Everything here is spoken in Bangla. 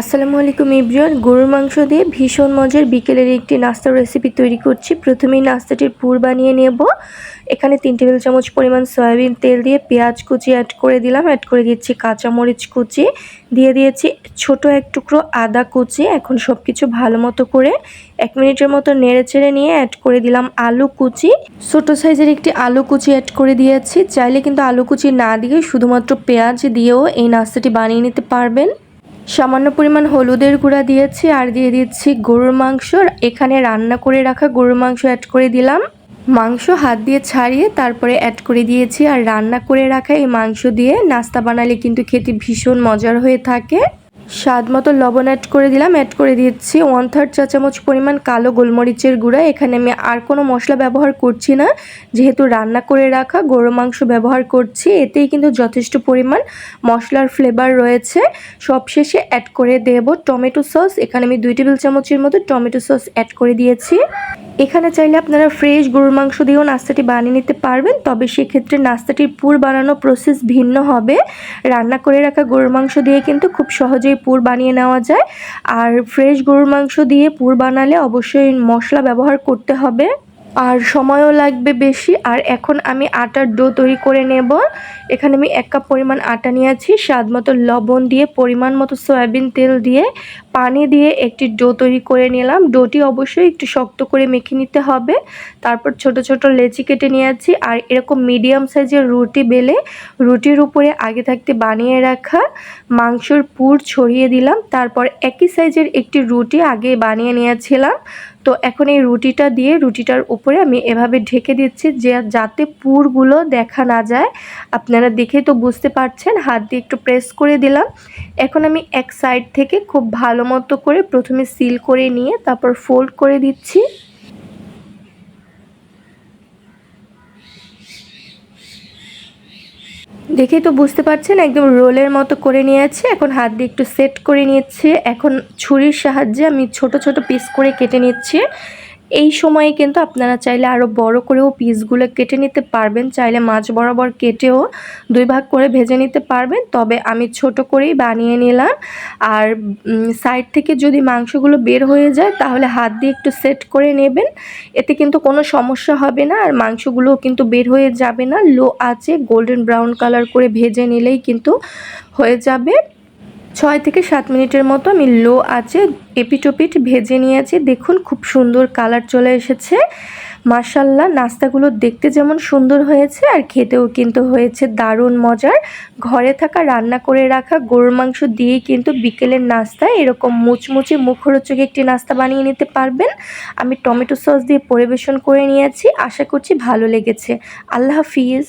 আসসালামু আলাইকুম ইব্রিয়ান। গরুর মাংস দিয়ে ভীষণ মজার বিকেলের একটি নাস্তার রেসিপি তৈরি করছি। প্রথমেই নাস্তাটির পুর বানিয়ে নেব। এখানে তিন টেবিল চামচ পরিমাণ সয়াবিন তেল দিয়ে পেঁয়াজ কুচি অ্যাড করে দিলাম। অ্যাড করে দিচ্ছি কাঁচামরিচ কুচি। দিয়ে দিয়েছি ছোট এক টুকরো আদা কুচি। এখন সব কিছু ভালো মতো করে এক মিনিটের মতো নেড়ে চেড়ে নিয়ে অ্যাড করে দিলাম আলু কুচি। ছোট সাইজের একটি আলু কুচি অ্যাড করে দিয়েছি। চাইলে কিন্তু আলু কুচি না দিয়ে শুধুমাত্র পেঁয়াজ দিয়েও এই নাস্তাটি বানিয়ে নিতে পারবেন। সামান্য পরিমাণ হলুদের গুঁড়া দিয়েছি আর দিয়ে দিচ্ছি গরুর মাংস। এখানে রান্না করে রাখা গরুর মাংস অ্যাড করে দিলাম। মাংস হাত দিয়ে ছাড়িয়ে তারপরে অ্যাড করে দিয়েছি। আর রান্না করে রাখা এই মাংস দিয়ে নাস্তা বানালে কিন্তু খেতে ভীষণ মজার হয়ে থাকে। স্বাদ মতো লবণ অ্যাড করে দিলাম অ্যাড করে দিচ্ছি ওয়ান থার্ড চা চামচ পরিমাণ কালো গোলমরিচের গুঁড়া। এখানে আমি আর কোনো মশলা ব্যবহার করছি না, যেহেতু রান্না করে রাখা গরু মাংস ব্যবহার করছি, এতেই কিন্তু যথেষ্ট পরিমাণ মশলার ফ্লেভার রয়েছে। সবশেষে অ্যাড করে দেব টমেটো সস, এখানে আমি দুই টেবিল চামচের মতো টমেটো সস অ্যাড করে দিয়েছি। এখানে চাইলে আপনারা ফ্রেশ গরুর মাংস দিয়েও নাস্তাটি বানিয়ে নিতে পারবেন, তবে সেক্ষেত্রে নাস্তাটির পুর বানানো প্রসেস ভিন্ন হবে। রান্না করে রাখা গরুর মাংস দিয়ে কিন্তু খুব সহজেই পুর বানিয়ে নেওয়া যায়। আর ফ্রেশ গরুর মাংস দিয়ে পুর বানালে অবশ্যই মশলা ব্যবহার করতে হবে। আর সময়ও লাগবে বেশি। আর এখন আমি আটার ডো তৈরি করে নেব। এখানে আমি এক কাপ পরিমাণ আটা নিয়েছি। স্বাদ মতো লবণ দিয়ে, পরিমাণ মতো সয়াবিন তেল দিয়ে পানি দিয়ে একটি ডো তৈরি করে নিলাম। ডোটি অবশ্যই একটু শক্ত করে মেখে নিতে হবে। তারপর ছোট ছোট লেচি কেটে নিয়ে নিয়েছি আর এরকম মিডিয়াম সাইজের রুটি বেলে রুটির উপরে আগে থাকতে বানিয়ে রাখা মাংসর পুর ছড়িয়ে দিলাম। তারপর একই সাইজের একটি রুটি আগে বানিয়ে নিয়েছিলাম। তো এখন এই রুটিটা দিয়ে রুটিটার উপরে আমি এভাবে ঢেকে দিচ্ছি যে যাতে পুরগুলো দেখা না যায়। আপনারা দেখে তো বুঝতে পারছেন, হাত দিয়ে একটু প্রেস করে দিলাম। এখন আমি এক সাইড থেকে খুব ভালো মতো করে প্রথমে সিল করে নিয়ে তারপর ফোল্ড করে দিচ্ছি। দেখেই তো বুঝতে পারছেন, একদম রোলের মতো করে নিয়েছে। এখন হাত দিয়ে একটু সেট করে নিয়েছে এখন ছুরির সাহায্যে আমি ছোট ছোট পিস করে কেটে নিচ্ছি। এই সময়ে কিন্তু আপনারা চাইলে আরও বড় করেও পিসগুলো কেটে নিতে পারবেন। চাইলে মাছ বরাবর কেটেও দুই ভাগ করে ভেজে নিতে পারবেন। তবে আমি ছোট করেই বানিয়ে নিলাম। আর সাইড থেকে যদি মাংসগুলো বের হয়ে যায়, তাহলে হাত দিয়ে একটু সেট করে নেবেন। এতে কিন্তু কোনো সমস্যা হবে না। আর মাংসগুলোও কিন্তু বের হয়ে যাবে না। লো আছে গোল্ডেন ব্রাউন কালার করে ভেজে নিলেই কিন্তু হয়ে যাবে। ছয় থেকে সাত মিনিটের মতো আমি লো আছে এপিটোপিট ভেজে নিয়েছি। দেখুন, খুব সুন্দর কালার চলে এসেছে। মার্শাল্লাহ নাস্তাগুলো দেখতে যেমন সুন্দর হয়েছে আর খেতেও কিন্তু হয়েছে দারুণ মজার। ঘরে থাকা, রান্না করে রাখা, গরুর মাংস দিয়েই কিন্তু বিকেলের নাস্তা এরকম মুচমুচে মুখরোচক একটি নাস্তা বানিয়ে নিতে পারবেন। আমি টমেটো সস দিয়ে পরিবেশন করে নিয়েছি। আশা করছি ভালো লেগেছে। আল্লাহ হাফিজ।